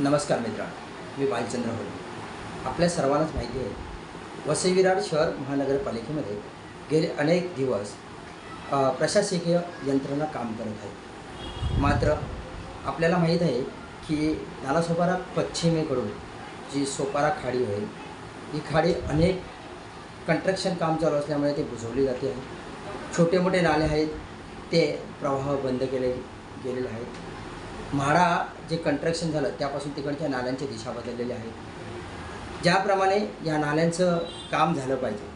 नमस्कार मित्रांनो मी बालचंद्र होळे. आपल्या सर्वांनाच माहिती आहे वसई विरार शहर महानगरपालिकेमध्ये गेले अनेक दिवस प्रशासकीय यंत्रणा काम करत आहे मात्र आपल्याला माहीत आहे की नालासोपारा पश्चिमेकडून जी सोपारा खाडी आहे ही खाडी अनेक कंस्ट्रक्शन काम चालू असल्यामुळे ते बुजवली जाते आहे. छोटे मोठे नाले आहेत ते प्रवाह बंद केले गेलेले आहेत. म्हाडा जे कंट्रॅक्शन झालं त्यापासून तिकडच्या नाल्यांची दिशा बदललेली आहे ज्याप्रमाणे या नाल्यांचं काम झालं पाहिजे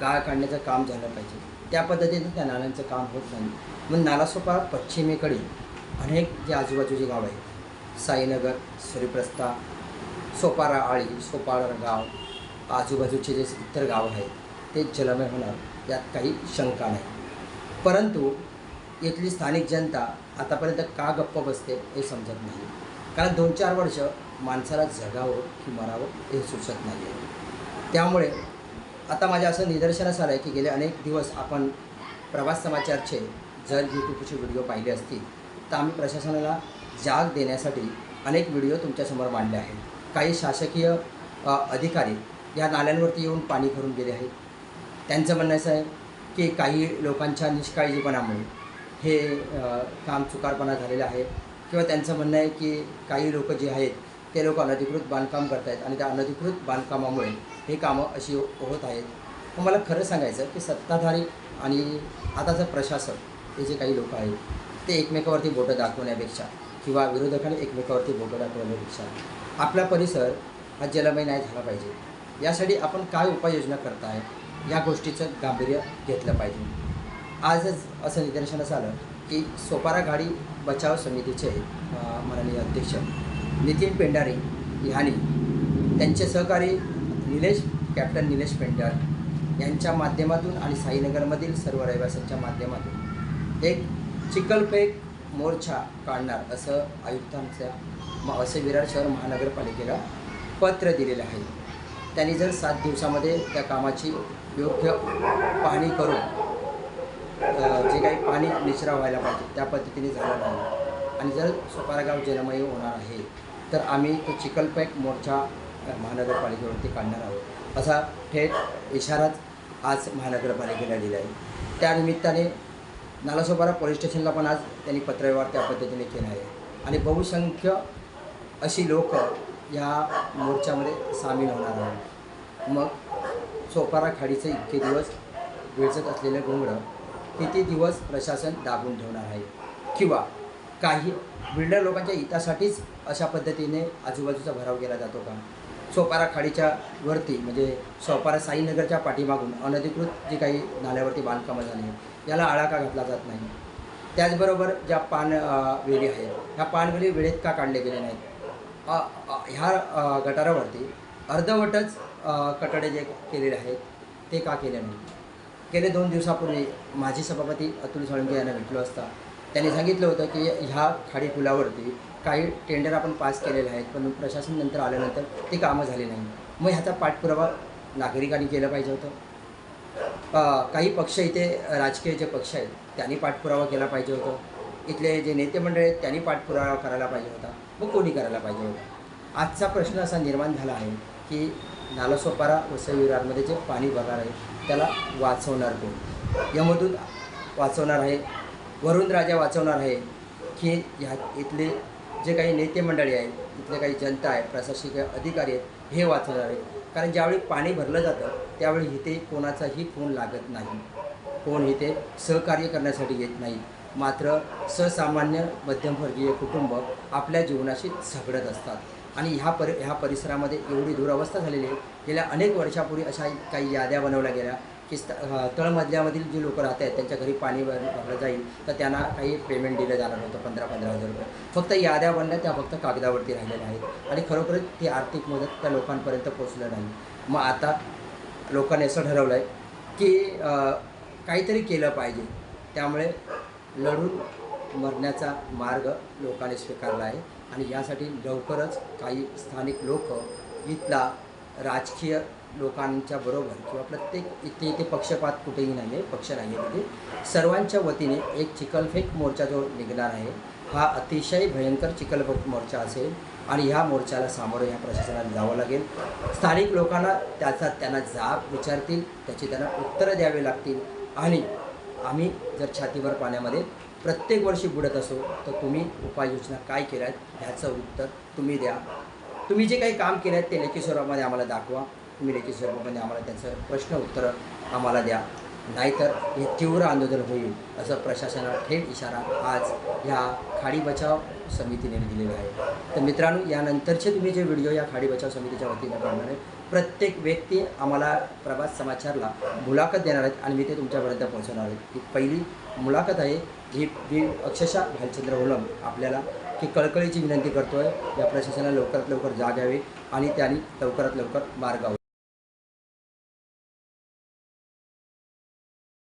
गाळ काढण्याचं काम झालं पाहिजे त्या पद्धतीनं त्या नाल्यांचं काम होत नाही. मग नालासोपारा पश्चिमेकडील अनेक जे आजूबाजूचे गाव आहेत साईनगर सूर्यप्रस्ता सोपारा आळी सोपारा गाव आजूबाजूचे जे इतर गाव आहेत ते जलमय होणार यात काही शंका नाही. परंतु इथली स्थानिक जनता आतापर्यंत का गप्प बसते हे समजत नाही. कारण दोन चार वर्ष माणसाला जगावं की मरावं हे सुचत नाही आहे त्यामुळे आता माझ्या असं निदर्शनास आलं आहे की गेले अनेक दिवस आपण प्रवास समाचारचे जर यूट्यूबचे व्हिडिओ पाहिले असतील तर आम्ही प्रशासनाला जाग देण्यासाठी अनेक व्हिडिओ तुमच्यासमोर मांडले आहेत. काही शासकीय अधिकारी या नाल्यांवरती येऊन पाणी भरून गेले आहेत. त्यांचं म्हणणं असं आहे की काही लोकांच्या निष्काळजीपणामुळे हे काम चुकारपणा झालेलं आहे. किंवा त्यांचं म्हणणं आहे की काही लोक जे आहेत ते लोक अनधिकृत बांधकाम करत आहेत आणि त्या अनधिकृत बांधकामामुळे हे कामं अशी होत आहेत. मग मला खरं सांगायचं की सत्ताधारी आणि आताचं प्रशासन हे जे काही लोक आहेत ते एकमेकावरती बोटं दाखवण्यापेक्षा किंवा विरोधकांनी एकमेकावरती बोटं दाखवण्यापेक्षा आपला परिसर हा जलमय नाही झाला पाहिजे. यासाठी आपण काय उपाययोजना करताय या गोष्टीचं गांभीर्य घेतलं पाहिजे. आजच असं निदर्शनास आलं की सोपारा गाडी बचाव समितीचे माननीय अध्यक्ष नितीन पेंडारे ह्यांनी त्यांचे सहकारी निलेश कॅप्टन निलेश पेंडार यांच्या माध्यमातून आणि साईनगरमधील सर्व रहिवाशांच्या माध्यमातून एक चिखलपेक मोर्चा काढणार असं आयुक्तांच्या म असे विरार शहर महानगरपालिकेला पत्र दिलेलं आहे. त्यांनी जर सात दिवसामध्ये त्या कामाची योग्य पाहणी करून जे काही पाणी निचरा व्हायला पाहिजे त्या पद्धतीने झालं नाही. आणि जर सोपारा गाव जलमय होणार आहे तर आम्ही तो चिखलपॅक मोर्चा महानगरपालिकेवरती काढणार आहोत. असा थेट इशाराच आज महानगरपालिकेला दिला आहे त्यानिमित्ताने नालासोपारा पोलीस स्टेशनला पण आज त्यांनी पत्रव्यवहार त्या पद्धतीने केला आहे. आणि बहुसंख्य अशी लोक या मोर्चामध्ये सामील होणार आहेत. मग सोपारा खाडीचं इतके दिवस वेचत असलेलं घोंगडं किती दिवस प्रशासन दाबून ठेवणार आहे? किंवा काही बिल्डर लोकांच्या हितासाठीच अशा पद्धतीने आजूबाजूचा भराव केला जातो का? सोपारा खाडीच्या वरती म्हणजे सोपारा साईनगरच्या पाठीमागून अनधिकृत जी काही नाल्यावरती बांधकामं झाली याला आळा का घातला जात नाही? त्याचबरोबर ज्या पान अ, आहेत ह्या पानवेली वेळेत का काढले गेले नाहीत? ह्या गटारावरती अर्धवटच कटडे जे केलेले आहेत ते का केले नाही गेले दोन दिवसापूर्वी माजी सभापती अतुल साळुंके यांना भेटलो असता. त्यांनी सांगितलं होतं की ह्या खाडी पुलावरती काही टेंडर आपण पास केलेले आहेत पण प्रशासन नंतर आल्यानंतर ते कामं झाली नाही मग ह्याचा पाठपुरावा नागरिकांनी केलं पाहिजे होतं. काही पक्ष इथे राजकीय जे पक्ष आहेत त्यांनी पाठपुरावा केला पाहिजे होतं. इथले जे नेते मंडळ आहेत त्यांनी पाठपुरावा करायला पाहिजे होता. मग कोणी करायला पाहिजे होता? आजचा प्रश्न असा निर्माण झाला आहे की नालासोपारा वसई विरारमध्ये जे पाणी भरणार आहे त्याला वाचवणार कोण? यमदूत वाचवणार आहे वरुण राजा वाचवणार आहे की ह्या इथले जे काही नेते मंडळी आहेत इथले काही जनता आहे प्रशासकीय अधिकारी आहेत हे वाचवणार आहे कारण ज्यावेळी पाणी भरलं जातं त्यावेळी इथे कोणाचाही फोन लागत नाही. कोण इथे सहकार्य करण्यासाठी येत नाही. मात्र ससामान्य मध्यमवर्गीय कुटुंब आपल्या जीवनाशी झगडत असतात. आणि ह्या परि ह्या परिसरामध्ये एवढी दुरावस्था झालेली आहे. गेल्या अनेक वर्षापूर्वी अशा काही याद्या बनवल्या गेल्या की तळमजल्यामधील जी लोकं राहत आहेत त्यांच्या घरी पाणी भर भरलं जाईल तर त्यांना काही पेमेंट दिलं जाणार नव्हतं पंधरा पंधरा हजार रुपये. फक्त याद्या बनल्या त्या फक्त कागदावरती राहिलेल्या आहेत. आणि खरोखरच ती आर्थिक मदत त्या लोकांपर्यंत पोचलं नाही. मग आता लोकांनी असं ठरवलं आहे की काहीतरी केलं पाहिजे. त्यामुळे लढून मरण्याचा मार्ग लोकांनी स्वीकारला आहे. आणि यासाठी लवकरच काही स्थानिक लोक इथला राजकीय लोकांच्या बरोबर किंवा प्रत्येक इथे इथे पक्षपात कुठेही नाही आहे पक्ष नाही आहे तिथे सर्वांच्या वतीने एक चिखलफेक मोर्चा जो निघणार आहे हा अतिशय भयंकर चिखलफेक मोर्चा असेल आणि ह्या मोर्चाला सामोरं ह्या प्रशासनाला जावं लागेल. स्थानिक लोकांना त्याचा त्यांना जाब विचारतील त्याची त्यांना उत्तरं द्यावी लागतील आणि आम्ही जर छातीवर पाण्यामध्ये प्रत्येक वर्षी बुडत असो तर तुम्ही उपाययोजना काय केल्या आहेत ह्याचं उत्तर तुम्ही द्या. तुम्ही जे काही काम केलं आहेत ते लेखी स्वरूपामध्ये आम्हाला दाखवा. तुम्ही लेखी स्वरूपामध्ये आम्हाला त्याचं प्रश्न उत्तरं आम्हाला द्या. नाहीतर हे तीव्र आंदोलन होईल असं प्रशासनाला थेट इशारा आज ह्या खाडी बचाव समितीने दिलेला आहे. तर मित्रांनो यानंतरचे तुम्ही जे व्हिडिओ या खाडी बचाव समितीच्या वतीने पाहणार आहे प्रत्येक व्यक्ती आम्हाला प्रभात समाचारला मुलाखत देणार आहेत आणि मी ते तुमच्यापर्यंत पोहोचवणार आहेत ही पहिली मुलाखत आहे ही मी अक्षरशः भालचंद्र होलम आपल्याला की कळकळीची विनंती करतो आहे या प्रशासनाला लवकरात लवकर जाग आणि त्यांनी लवकरात लवकर मार्गावर